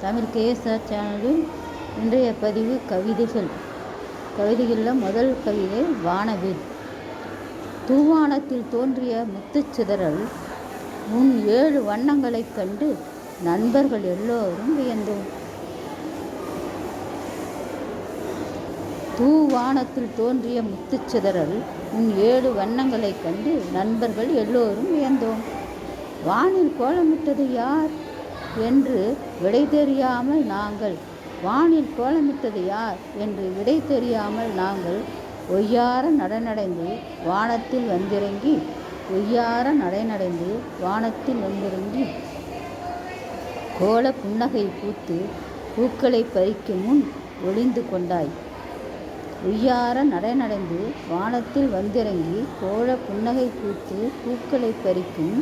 Tamil KSR சேனலில் இன்றைய பதிவு கவிதைகள். கவிதைகளில் முதல் கவிதை வானவில். தூவானத்தில் தோன்றிய முத்துச்சிதறல் உன் ஏழு வண்ணங்களைக் கண்டு நண்பர்கள் எல்லோரும் வியந்தோம். தூவானத்தில் தோன்றிய முத்துச்சிதறல் உன் ஏழு வண்ணங்களைக் கண்டு நண்பர்கள் எல்லோரும் வியந்தோம். வானில் கோலமிட்டது யார்? என்று விடை தெரியாமல் நாங்கள் வானில் கோலமிட்டது யார்? என்று விடை தெரியாமல் நாங்கள் ஒய்யார நடனடைந்து வானத்தில் வந்திறங்கி ஒய்யார நடைநடைந்து வானத்தில் வந்திறங்கி கோல புன்னகை பூத்து பூக்களை பறிக்கும் முன் ஒளிந்து கொண்டாய். ஒய்யார நடைநடைந்து வானத்தில் வந்திறங்கி கோல புன்னகை பூத்து பூக்களை பறிக்கும்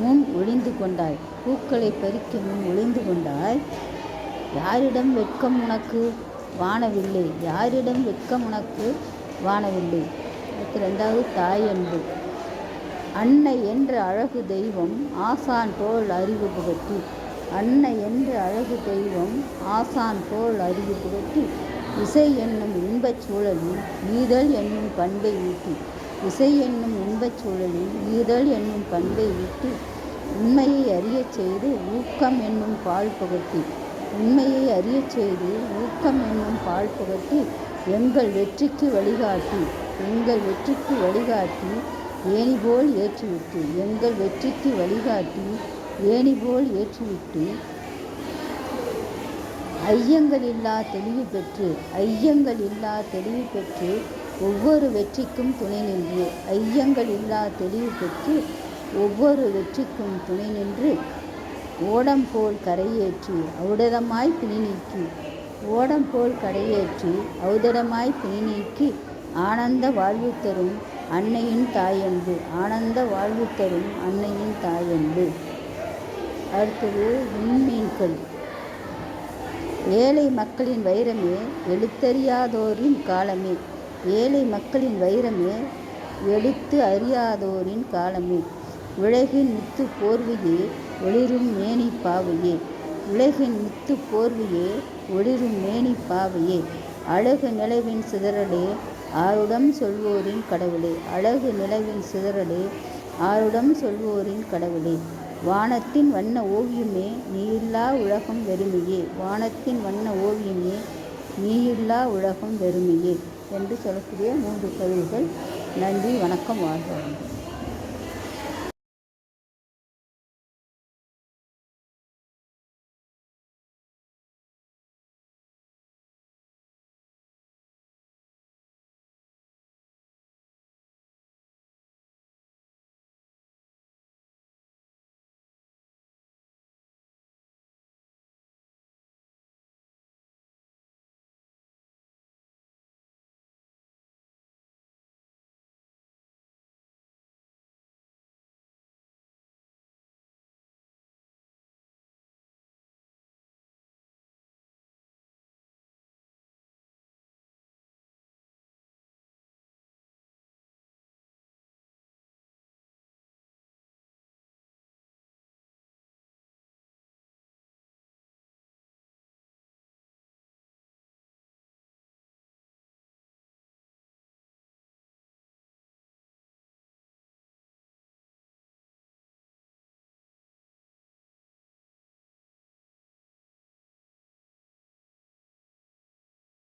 முன் ஒளிந்து கொண்டாய். பூக்களை பறிக்க முன் ஒளிந்து கொண்டாய். யாரிடம் வெட்கம் உனக்கு வானவில்லை? யாரிடம் வெட்கம் உனக்கு வானவில்லை? அடுத்து ரெண்டாவது தாய் அன்பு. அன்னை என்ற அழகு தெய்வம் ஆசான் போல் அறிவு புகட்டி. அன்னை என்ற அழகு தெய்வம் ஆசான் போல் அறிவு புகட்டி. இசை என்னும் இன்பச் சூழலில் ஈதல் என்னும் பண்பை ஊட்டி. இசை என்னும் இன்பச் சூழலில் ஈதல் என்னும் பண்பை விட்டு உண்மையை அறியச் செய்து ஊக்கம் என்னும் பால் புகட்டி. உண்மையை அறியச் செய்து ஊக்கம் என்னும் பால் புகட்டி எங்கள் வெற்றிக்கு வழிகாட்டி எங்கள் வெற்றிக்கு வழிகாட்டி ஏணி போல் ஏற்றிவிட்டு எங்கள் வெற்றிக்கு வழிகாட்டி ஏணி போல் ஏற்றிவிட்டு. ஐயங்கள் இல்லா தெளிவு பெற்று ஐயங்கள் இல்லா தெளிவு பெற்று ஒவ்வொரு வெற்றிக்கும் துணை நின்று ஐயங்கள் இல்லா தெளிவு பெற்று ஒவ்வொரு வெற்றிக்கும் துணை நின்று ஓடம் போல் கரையேற்றி ஔடதமாய் பிணி நீக்கி ஓடம் போல் கரையேற்றி அவுதடமாய் பிணி நீக்கி ஆனந்த வாழ்வு தரும் அன்னையின் தாயன்பு ஆனந்த வாழ்வு தரும் அன்னையின் தாயன்பு. அடுத்தது விண்மீன்கள். ஏழை மக்களின் வைரமே எழுத்தறியாதோரின் காலமே. ஏழை மக்களின் வைரமே எழுத்து அறியாதோரின் காலமே. உலகின் முத்து போர்வையே ஒளிரும் மேனி பாவையே. உலகின் முத்து போர்வையே ஒளிரும் மேனி பாவையே. அழகு நிலவின் சிதறலே ஆருடம் சொல்வோரின் கடவுளே. அழகு நிலவின் சிதறலே ஆருடம் சொல்வோரின் கடவுளே. வானத்தின் வண்ண ஓவியமே நீயில்லா உலகம் வெறுமையே. வானத்தின் வண்ண ஓவியமே நீயில்லா உலகம் வெறுமையே. என்று சொல்லக்கூடிய மூன்று கவிதைகள். நன்றி வணக்கம் வாழ்க